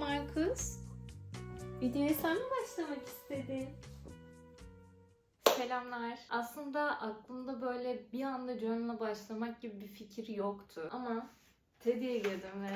Markus. Videoya sen mi başlamak istedin? Selamlar. Aslında aklımda böyle bir anda journal'a başlamak gibi bir fikir yoktu. Ama Teddy'ye girdim ve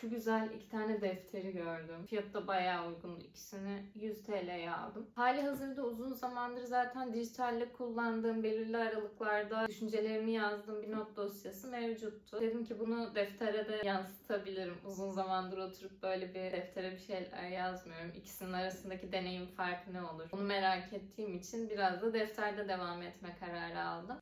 şu güzel iki tane defteri gördüm. Fiyatı da bayağı uygundu. İkisini 100 TL'ye aldım. Hali hazırda uzun zamandır zaten dijitalle kullandığım belirli aralıklarda düşüncelerimi yazdığım bir not dosyası mevcuttu. Dedim ki bunu deftere de yansıtabilirim. Uzun zamandır oturup böyle bir deftere bir şeyler yazmıyorum. İkisinin arasındaki deneyim farkı ne olur? Bunu merak ettiğim için biraz da defterde devam etme kararı aldım.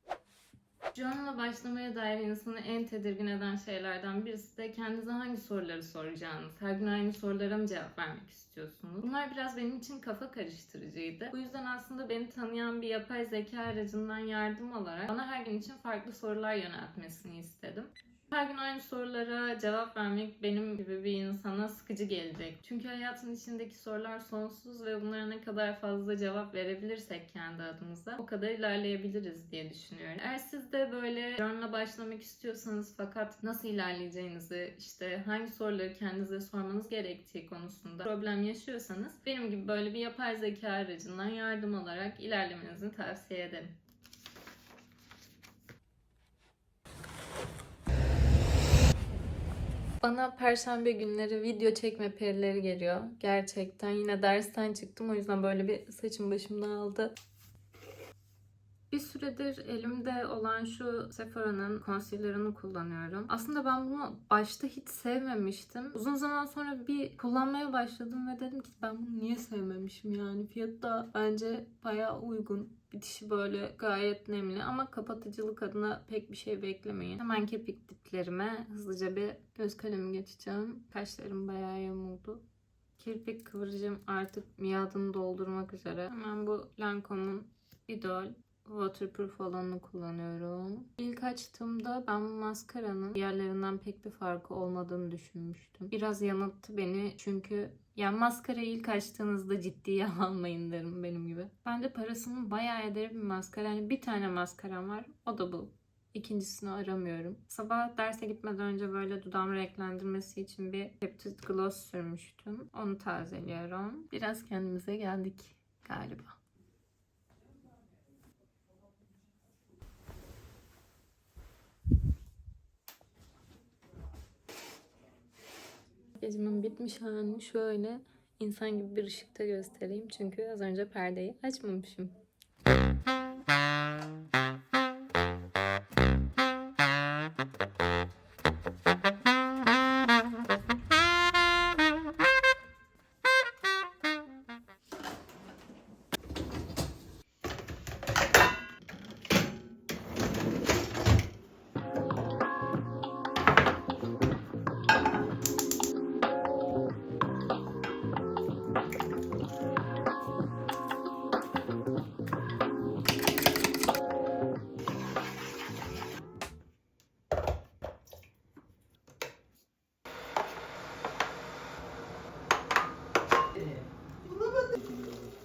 Journal'a başlamaya dair insanı en tedirgin eden şeylerden birisi de kendinize hangi soruları soracağınız. Her gün aynı sorulara mı cevap vermek istiyorsunuz? Bunlar biraz benim için kafa karıştırıcıydı. Bu yüzden aslında beni tanıyan bir yapay zeka aracından yardım alarak bana her gün için farklı sorular yöneltmesini istedim. Her gün aynı sorulara cevap vermek benim gibi bir insana sıkıcı gelecek. Çünkü hayatın içindeki sorular sonsuz ve bunlara ne kadar fazla cevap verebilirsek kendi adımıza o kadar ilerleyebiliriz diye düşünüyorum. Eğer siz de böyle journal'a başlamak istiyorsanız fakat nasıl ilerleyeceğinizi, işte hangi soruları kendinize sormanız gerektiği konusunda problem yaşıyorsanız benim gibi böyle bir yapay zeka aracından yardım alarak ilerlemenizi tavsiye ederim. Bana perşembe günleri video çekme perileri geliyor. Gerçekten yine dersten çıktım o yüzden böyle bir saçım başımda aldı. Bir süredir elimde olan şu Sephora'nın concealer'ını kullanıyorum. Aslında ben bunu başta hiç sevmemiştim. Uzun zaman sonra bir kullanmaya başladım ve dedim ki ben bunu niye sevmemişim yani. Fiyatı da bence bayağı uygun. Bitişi böyle gayet nemli ama kapatıcılık adına pek bir şey beklemeyin. Hemen kepik diplerime hızlıca bir göz kalemi geçeceğim. Kaşlarım bayağı yamuldu. Kirpik kıvırcım artık miadını doldurmak üzere. Hemen bu Lancome'un Idol waterproof olanını kullanıyorum. İlk açtığımda ben bu maskaranın diğerlerinden pek bir farkı olmadığını düşünmüştüm. Biraz yanılttı beni çünkü yani maskarayı ilk açtığınızda ciddiye almayın derim benim gibi. Ben de parasının bayağı eder bir maskara. Yani bir tane maskaram var. O da bu. İkincisini aramıyorum. Sabah derse gitmeden önce böyle dudağım renklendirmesi için bir Peptide Gloss sürmüştüm. Onu tazeliyorum. Biraz kendimize geldik galiba. Makyajımın bitmiş halini şöyle insan gibi bir ışıkta göstereyim. Çünkü az önce perdeyi açmamışım. Meu Deus.